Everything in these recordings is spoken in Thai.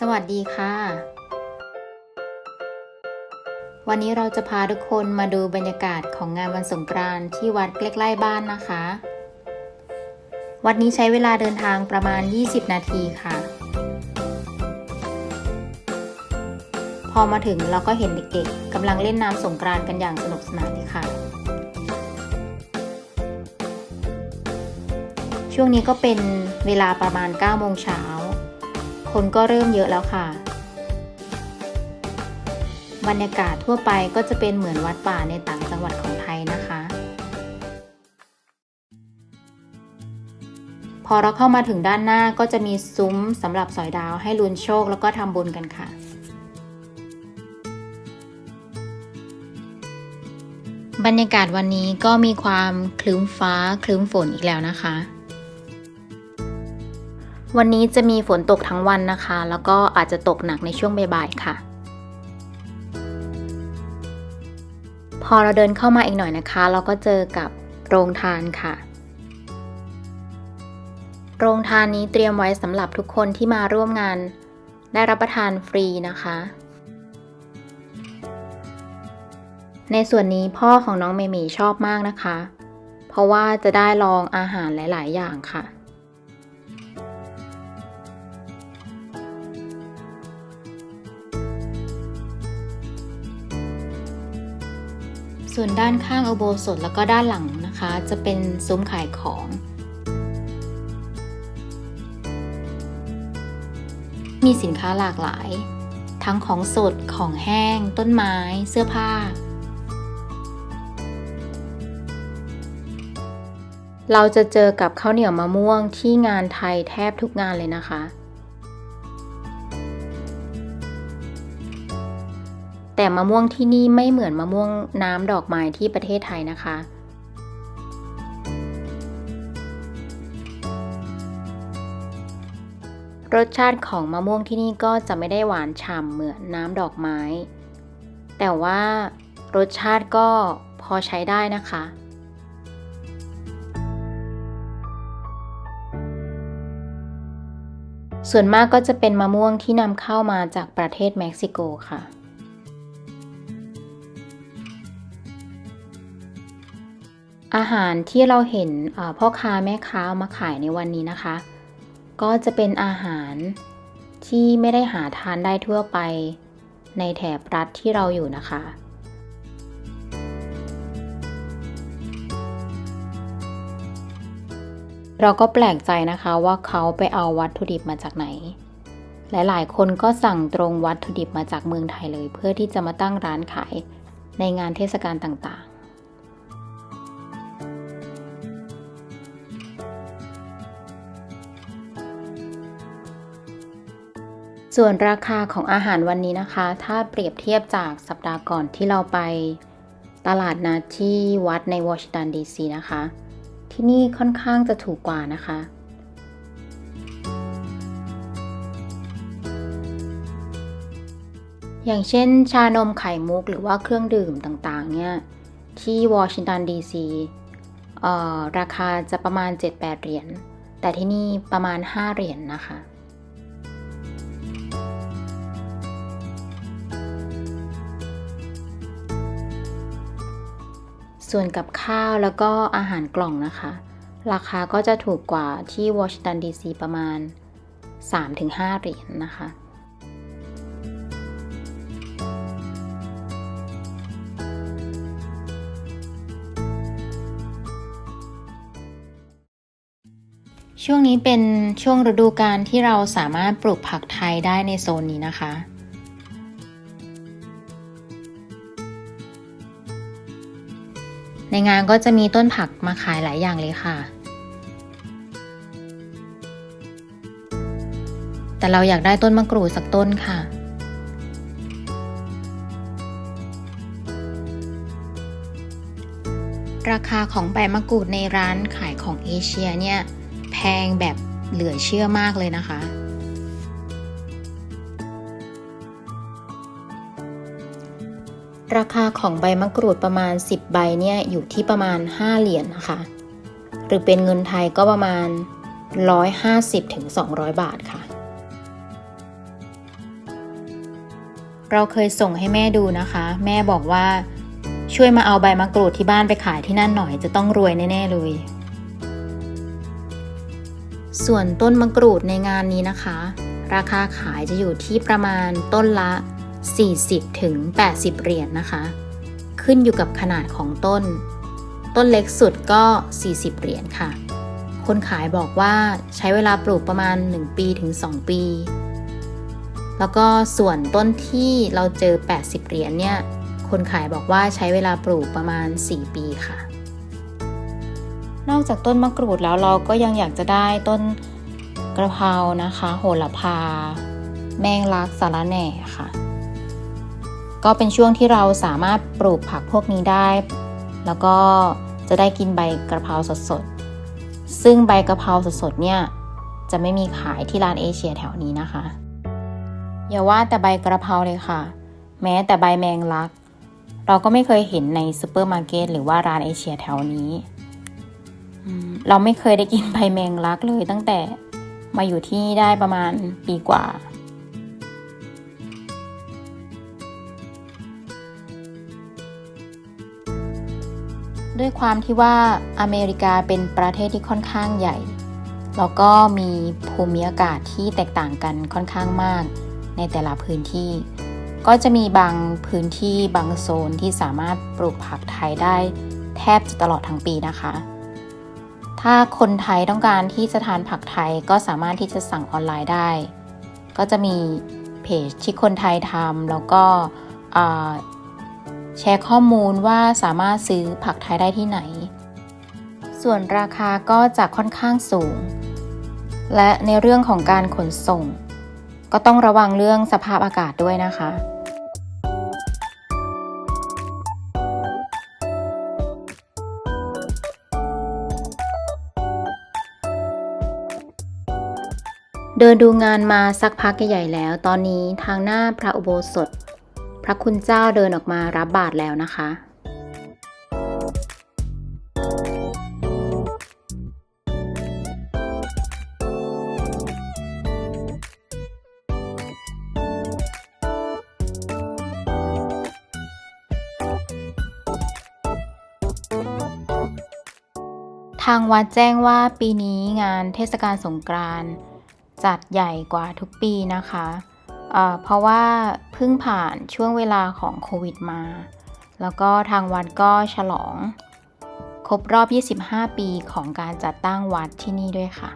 สวัสดีค่ะ วันนี้เราจะพาทุกคนมาดูบรรยากาศของงานวันสงกรานต์ที่วัดใกล้ๆบ้านนะคะ วัดนี้ใช้เวลาเดินทางประมาณ 20 นาทีค่ะ พอมาถึงเราก็เห็นเด็กๆกำลังเล่นน้ำสงกรานต์กันอย่างสนุกสนานเลยค่ะ ช่วงนี้ก็เป็นเวลาประมาณ9โมงเช้า คนก็เริ่มเยอะแล้วค่ะ บรรยากาศทั่วไปก็จะเป็นเหมือนวัดป่าในต่างจังหวัดของไทยนะคะ พอเราเข้ามาถึงด้านหน้าก็จะมีซุ้มสำหรับสอยดาวให้ลุ้นโชคแล้วก็ทำบุญกันค่ะบรรยากาศวันนี้ก็มีความคลึ้มฟ้าคลึ้มฝนอีกแล้วนะคะ วันนี้จะมีฝนตกทั้งวันนะคะ แล้วก็อาจจะตกหนักในช่วงบ่ายๆค่ะ พอเราเดินเข้ามาอีกหน่อยนะคะ เราก็เจอกับโรงทานค่ะ โรงทานนี้เตรียมไว้สำหรับทุกคนที่มาร่วมงาน ได้รับประทานฟรีนะคะ ในส่วนนี้พ่อของน้องเมเมชอบมากนะคะ เพราะว่าจะได้ลองอาหารหลาย ๆ อย่างค่ะ ส่วนด้านข้างอุโบสถแล้วก็ด้านหลังนะคะ จะเป็นซุ้มขายของ มีสินค้าหลากหลาย ทั้งของสดของแห้ง ต้นไม้ เสื้อผ้า เราจะเจอกับข้าวเหนียวมะม่วงที่งานไทยแทบทุกงานเลยนะคะ แต่มะม่วงที่นี่ไม่เหมือนมะม่วงน้ำดอกไม้ที่ประเทศไทยนะคะ รสชาติของมะม่วงที่นี่ก็จะไม่ได้หวานฉ่ำเหมือนน้ำดอกไม้ แต่ว่ารสชาติก็พอใช้ได้นะคะส่วนมากก็จะเป็นมะม่วงที่นำเข้ามาจากประเทศเม็กซิโกค่ะ อาหารที่เราเห็นพ่อค้าแม่ค้าเอามาขายในวันนี้นะคะ ก็จะเป็นอาหารที่ไม่ได้หาทานได้ทั่วไปในแถบรัฐที่เราอยู่นะคะ เราก็แปลกใจนะคะว่าเขาไปเอาวัตถุดิบมาจากไหน หลายๆ คนก็สั่งตรงวัตถุดิบมาจากเมืองไทยเลย เพื่อที่จะมาตั้งร้านขายในงานเทศกาลต่างๆ ส่วนราคาของอาหารวันนี้นะคะ ถ้าเปรียบเทียบจากสัปดาห์ก่อนที่เราไปตลาดนัดที่วัดในวอชิงตันดีซีนะคะ ที่นี่ค่อนข้างจะถูกกว่านะคะ อย่างเช่นชานมไข่มุกหรือว่าเครื่องดื่มต่างๆ เนี่ย ที่วอชิงตันดีซีราคาจะประมาณ 7-8 เหรียญ แต่ที่นี่ประมาณ 5 เหรียญนนะคะ ส่วนกับข้าวแล้วก็อาหารกล่องนะคะ ราคาก็จะถูกกว่าที่วอชิงตันดีซีประมาณ 3-5 เหรียญนนะคะช่วงนี้เป็นช่วงฤดูกาลที่เราสามารถปลูกผักไทยได้ในโซนนี้นะคะ ในงานก็จะมีต้นผักมาขายหลายอย่างเลยค่ะ แต่เราอยากได้ต้นมะกรูดสักต้นค่ะราคาของใบมะกรูดในร้านขายของเอเชียเนี่ย แพงแบบเหลือเชื่อมากเลยนะคะ ราคาของใบมะกรูดประมาณ 10 ใบเนี่ยอยู่ที่ประมาณ 5 เหรียญนนะคะ หรือเป็นเงินไทยก็ประมาณ 150-200 บาทค่ะ เราเคยส่งให้แม่ดูนะคะ แม่บอกว่าช่วยมาเอาใบมะกรูดที่บ้านไปขายที่นั่นหน่อยจะต้องรวยแน่ ๆ เลย ส่วนต้นมะกรูดในงานนี้นะคะ ราคาขายจะอยู่ที่ประมาณต้นละ 40 ถึง 80 เหรียญนนะคะ ขึ้นอยู่กับขนาดของต้น ต้นเล็กสุดก็ 40 เหรียญค่ะ คนขายบอกว่าใช้เวลาปลูกประมาณ 1 ปีถึง 2 ปี แล้วก็ส่วนต้นที่เราเจอ 80 เหรียญเนี่ย คนขายบอกว่าใช้เวลาปลูกประมาณ 4 ปีค่ะ นอกจากต้นมะกรูดแล้วเราก็ยังอยากจะได้ต้นกระเพรานะคะ โหระพา แมงลักสาระแหน่ค่ะ ก็เป็นช่วงที่เราสามารถปลูกผักพวกนี้ได้ แล้วก็จะได้กินใบกระเพราสดๆ ซึ่งใบกระเพราสดๆเนี่ยจะไม่มีขายที่ร้านเอเชียแถวนี้นะคะ อย่าว่าแต่ใบกระเพราเลยค่ะ แม้แต่ใบแมงลัก เราก็ไม่เคยเห็นในซูเปอร์มาร์เก็ตหรือว่าร้านเอเชียแถวนี้ เราไม่เคยได้กินใบแมงลักเลยตั้งแต่มาอยู่ที่นี่ได้ประมาณปีกว่า ด้วยความที่ว่าอเมริกาเป็นประเทศที่ค่อนข้างใหญ่ แล้วก็มีภูมิอากาศที่แตกต่างกันค่อนข้างมากในแต่ละพื้นที่ ก็จะมีบางพื้นที่บางโซนที่สามารถปลูกผักไทยได้แทบจะตลอดทั้งปีนะคะ ถ้าคนไทยต้องการที่จะทานผักไทยก็สามารถที่จะสั่งออนไลน์ได้ ก็จะมีเพจที่คนไทยทำแล้วก็ แชร์ข้อมูลว่าสามารถซื้อผักไทยได้ที่ไหน ส่วนราคาก็จะค่อนข้างสูง และในเรื่องของการขนส่ง ก็ต้องระวังเรื่องสภาพอากาศด้วยนะคะเดินดูงานมาสักพักใหญ่ๆแล้ว ตอนนี้ทางหน้าพระอุโบสถ พระคุณเจ้าเดินออกมารับบาตรแล้วนะคะ ทางวัดแจ้งว่าปีนี้งานเทศกาลสงกรานต์จัดใหญ่กว่าทุกปีนะคะ เพราะว่าเพิ่งผ่านช่วงเวลาของโควิดมา แล้วก็ทางวัดก็ฉลอง ครบรอบ 25 ปีของการจัดตั้งวัดที่นี่ด้วยค่ะ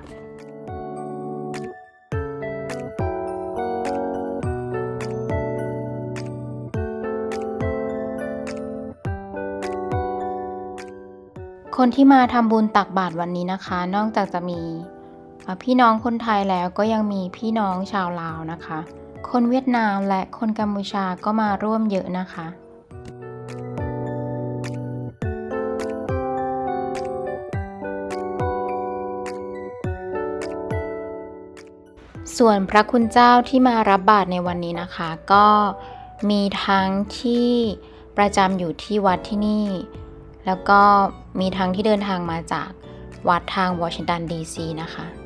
คนที่มาทำบุญตักบาตรวันนี้นะคะ นอกจากจะมีพี่น้องคนไทยแล้วก็ยังมีพี่น้องชาวลาวนะคะ คนเวียดนามและคนกัมพูชาก็มาร่วมเยอะนะคะ ส่วนพระคุณเจ้าที่มารับบาตรในวันนี้นะคะ ก็มีทั้งที่ประจำอยู่ที่วัดที่นี่ แล้วก็มีทั้งที่เดินทางมาจากวัดทางวอชิงตันดีซีนะคะ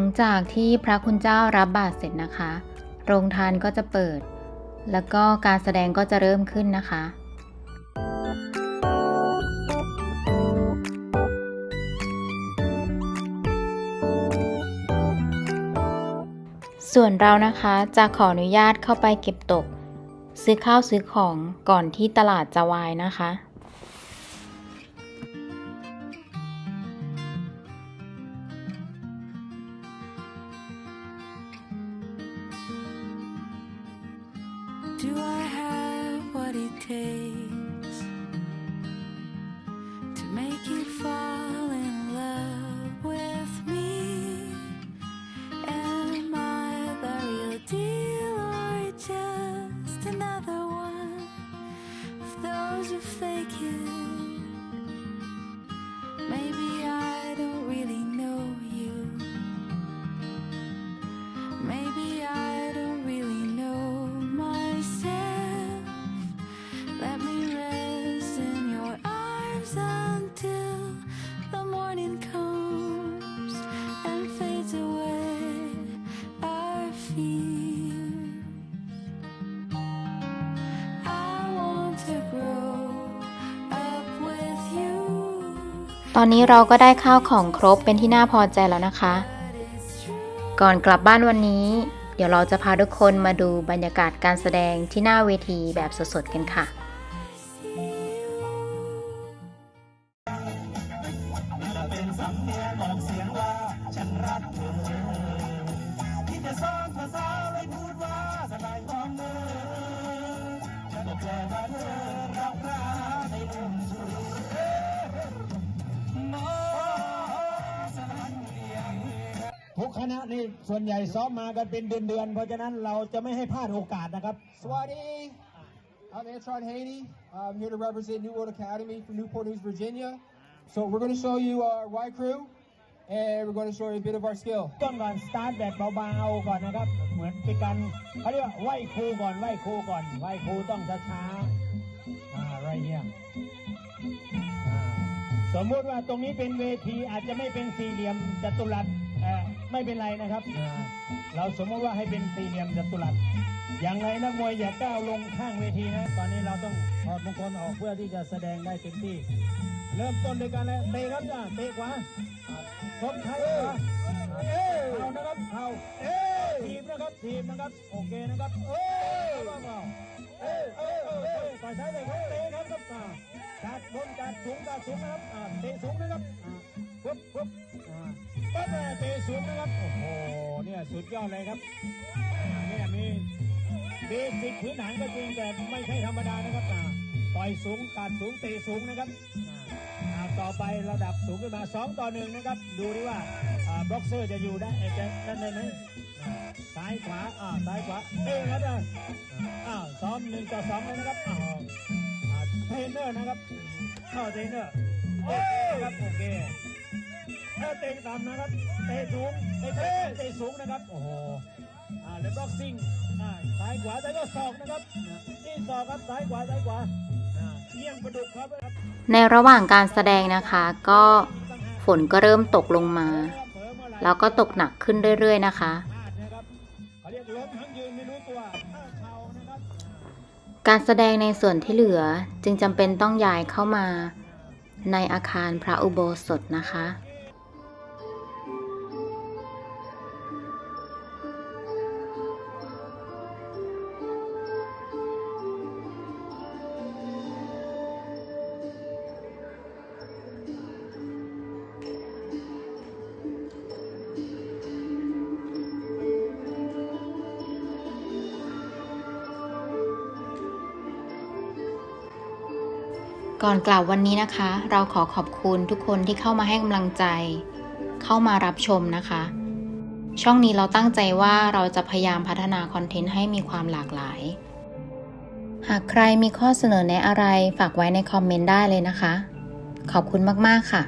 ลังจากที่พระคุณเจ้ารับบาตรเสร็จนะคะ โรงทานก็จะเปิด แล้วก็การแสดงก็จะเริ่มขึ้นนะคะส่วนเรานะคะจะขออนุญาตเข้าไปเก็บตก ซื้อข้าวซื้อของก่อนที่ตลาดจะวายนะคะ Do I have what it takes ตอนนี้เราก็ได้ข้าวของครบเป็นที่น่าพอใจแล้วนะคะ ก่อนกลับบ้านวันนี้ เดี๋ยวเราจะพาทุกคนมาดูบรรยากาศการแสดงที่หน้าเวทีแบบสดๆกันค่ะ กคณะนี่ส่วนใหญ่ซ้อมมากันเป็นเดือนๆ เพราะฉะนั้นเราจะไม่ให้พลาดโอกาสนะครับ Swati, I'm Antron Haney. I'm here to represent New World Academy from Newport News, Virginia. So we're going to show you our Y crew, and we're going to show you a bit of our skill. ต้นก่อนสตาร์ทแบบเบาๆก่อนนะครับ เหมือนเป็นการเขาเรียกว่าไหว้ครูก่อนไหว้ครูก่อนไหว้ครูต้องช้าๆอ่าไรเนี่ยอ่าสมมุติว่าตรงนี้เป็นเวทีอาจจะไม่เป็นสี่เหลี่ยมจัตุรัสเอ่อ ไม่เป็นไรนะครับอ่าเราสมมติว่าให้เป็นสี่เหลี่ยมจัตุรัส อย่างไรนักมวยอย่าก้าวลงข้างเวทีนะ ตอนนี้เราต้องถอดมงคลออกเพื่อที่จะแสดงได้เต็มที่ เริ่มต้นด้วยการอะไรเตะครับจ้าเตะขวาชกไทยขวาเข่านะครับเข่าทีมนะครับทีมนะครับโอเคนะครับเอ้ยเอ้ยเอ้ยเอ้ยเอ้ยต่อยซ้ายเลยครับเตะครับครับอ่ากัดบนกัดสูงกัดสูงนะครับอ่าเตะสูงนะครับอ่าปุ๊บปุ๊บอ่า ปั๊บเลยเตะสูงนะครับ โอ้โห เนี่ยสุดยอดเลยครับ เนี่ยมีเบสิกพื้นฐานก็จริงแต่ไม่ใช่ธรรมดานะครับอ่าต่อยสูงกัดสูงเตะสูงนะครับต่อไประดับสูงขึ้นมา 2 ต่อหนึ่งนะครับ ดูดิว่าบล็อกเซอร์จะอยู่ได้จะนั่นได้ไหมซ้ายขวาอ่าซ้ายขวาเอ้ยครับอ่าอ้าวซ้อมหนึ่งต่อสองเลยนะครับอ้าวอ่าเทรนเนอร์นะครับเข้าเทรนเนอร์โอเคครับโอเค เออเตะต่ำนะครับ เตะสูงเตะเตะเตะสูงนะครับ โอ้โห อ่าแล้วบ็อกซิ่งอ่าซ้ายขวาแต่ก็ศอกนะครับอ่านี่ศอกครับซ้ายขวาซ้ายขวาอ่าเอี้ยงประดุกครับ ในระหว่างการแสดงนะคะก็ฝนก็เริ่มตกลงมา แล้วก็ตกหนักขึ้นเรื่อย ๆ นะคะเขาเรียกล้มทั้งยืนไม่รู้ตัวอ้าวเข่านะครับการแสดงในส่วนที่เหลือจึงจำเป็นต้องย้ายเข้ามาในอาคารพระอุโบสถนะคะ ก่อนกล่าววันนี้นะคะ เราขอขอบคุณทุกคนที่เข้ามาให้กำลังใจ เข้ามารับชมนะคะ ช่องนี้เราตั้งใจว่าเราจะพยายามพัฒนาคอนเทนต์ให้มีความหลากหลาย หากใครมีข้อเสนอแนะอะไรฝากไว้ในคอมเมนต์ได้เลยนะคะ ขอบคุณมาก ๆ ค่ะ